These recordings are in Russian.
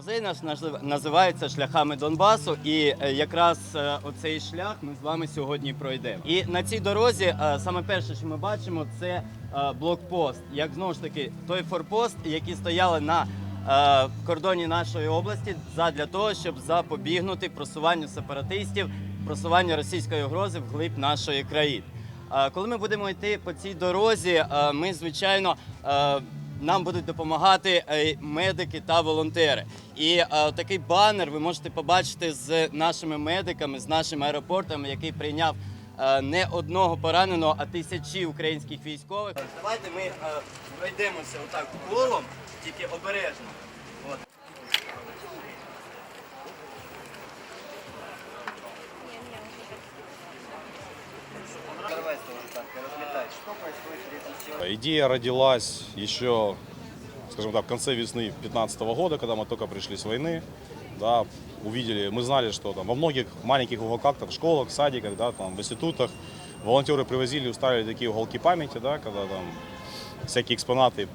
Музей наш називається Шляхами Донбасу, і е, якраз е, оцей шлях ми з вами сьогодні пройдемо. І на цій дорозі е, саме перше, що ми бачимо, це блокпост. Як знову ж таки, той форпост, які стояли на кордоні нашої області, задля того, щоб запобігнути просуванню сепаратистів, просуванню російської угрози вглиб нашої країни. Коли ми будемо йти по цій дорозі, ми звичайно. Нам будуть допомагати е, медики та волонтери. І е, такий банер ви можете побачити з нашими медиками, з нашим аеропортом, який прийняв е, не одного пораненого, а тисячі українських військових. Давайте ми пройдемося отак колом, тільки обережно. Идея родилась еще, скажем так, в конце весны 2015 года, когда мы только пришли с войны. Да, увидели, мы знали, что там во многих маленьких уголках, там, в школах, садиках, да, там, в институтах волонтеры привозили, устраивали такие уголки памяти, да, когда там всякие экспонаты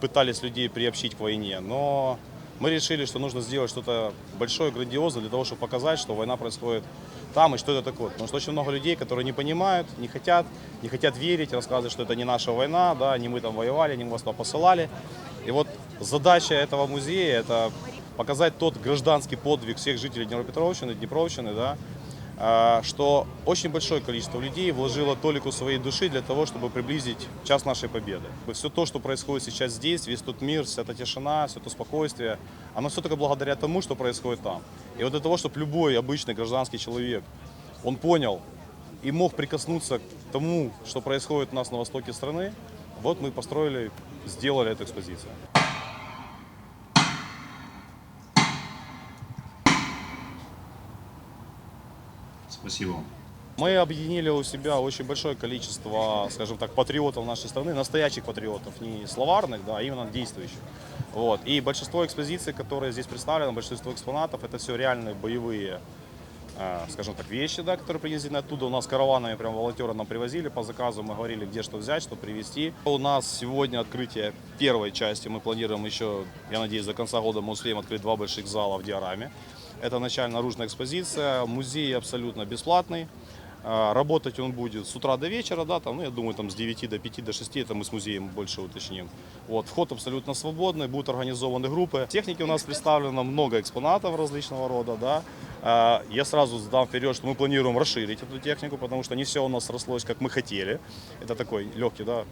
пытались людей приобщить к войне. Но мы решили, что нужно сделать что-то большое, грандиозное для того, чтобы показать, что война происходит там и что это такое. Потому что очень много людей, которые не понимают, не хотят, не хотят верить, рассказывать, что это не наша война, да, не мы там воевали, не мы вас туда посылали. И вот задача этого музея – это показать тот гражданский подвиг всех жителей Днепропетровщины, Днепровщины, да, что очень большое количество людей вложило толику своей души для того, чтобы приблизить час нашей победы. Все то, что происходит сейчас здесь, весь тот мир, вся эта тишина, все то спокойствие, оно все только благодаря тому, что происходит там. И вот для того, чтобы любой обычный гражданский человек, он понял и мог прикоснуться к тому, что происходит у нас на востоке страны, вот мы построили, сделали эту экспозицию. Спасибо. Мы объединили у себя очень большое количество, скажем так, патриотов нашей страны, настоящих патриотов, не словарных, да, а именно действующих. Вот. И большинство экспозиций, которые здесь представлены, большинство экспонатов, это все реальные боевые, э, скажем так, вещи, да, которые привезены оттуда. У нас караванами прям волонтеры нам привозили по заказу, мы говорили, где что взять, что привезти. У нас сегодня открытие первой части, мы планируем еще, я надеюсь, до конца года мы успеем открыть два больших зала в диораме. Это начальная наружная экспозиция, музей абсолютно бесплатный. А, Работать он будет с утра до вечера, да, там, ну, я думаю, там с 9 до 5 до 6, это мы с музеем больше уточним. Вот, вход абсолютно свободный, будут организованы группы. Техники у нас представлено много экспонатов различного рода, да. А, Я сразу сдам вперед, что мы планируем расширить эту технику, потому что не все у нас срослось, как мы хотели. Это такой легкий, да,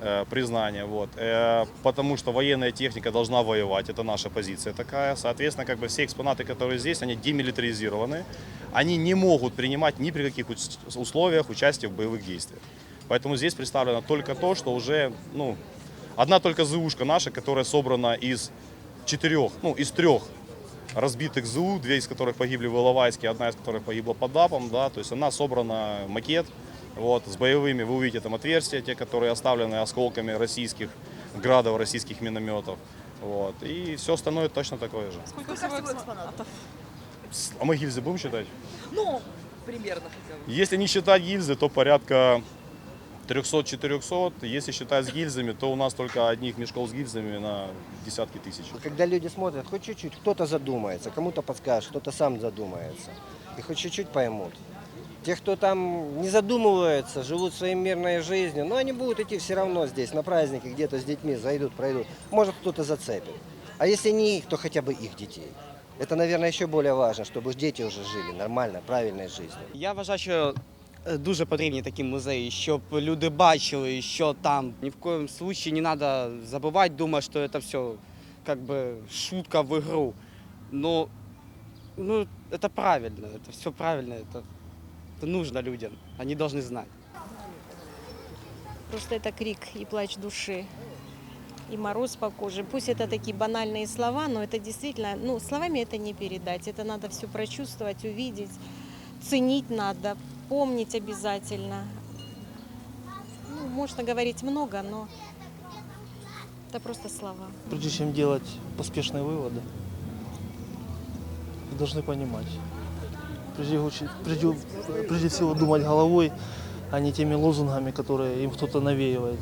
э, признание, вот. Э, Потому что военная техника должна воевать, это наша позиция такая. Соответственно, как бы все экспонаты, которые здесь, они демилитаризированы, они не могут принимать ни при каких ус- условиях участие в боевых действиях. Поэтому здесь представлено только то, что уже, ну, одна только ЗУшка наша, которая собрана из четырех, ну, из трех разбитых ЗУ, две из которых погибли в Иловайске, одна из которых погибла под Дапом, да, то есть она собрана макет, вот, с боевыми, вы увидите там отверстия, те, которые оставлены осколками российских градов, российских минометов, вот, и все остальное точно такое же. Сколько всего экспонатов? А мы гильзы будем считать? Ну, примерно хотя бы. Если не считать гильзы, то порядка 300-400. Если считать с гильзами, то у нас только одних мешков с гильзами на десятки тысяч. Когда люди смотрят, хоть чуть-чуть, кто-то задумается, кому-то подскажет, кто-то сам задумается. И хоть чуть-чуть поймут. Те, кто там не задумывается, живут своей мирной жизнью, но они будут идти все равно здесь, на праздники, где-то с детьми зайдут, пройдут. Может, кто-то зацепит. А если не их, то хотя бы их детей. Это, наверное, еще более важно, чтобы дети уже жили нормально, правильной жизнью. Я вважаю, що дуже потрібні такі музеї, щоб люди бачили, що там. Ні в коєму случае не треба забувати, думати, що це все как бы шутка в игру. Но ну, это правильно, это все правильно, это, это нужно людям, они должны знать. Просто это крик и плач души, и мороз по коже. Пусть это такие банальные слова, но это действительно, ну, словами это не передать. Это надо все прочувствовать, увидеть, ценить надо, помнить обязательно. Ну, можно говорить много, но это просто слова. Прежде чем делать поспешные выводы, вы должны понимать. Прежде, прежде, прежде всего думать головой, а не теми лозунгами, которые им кто-то навеивает.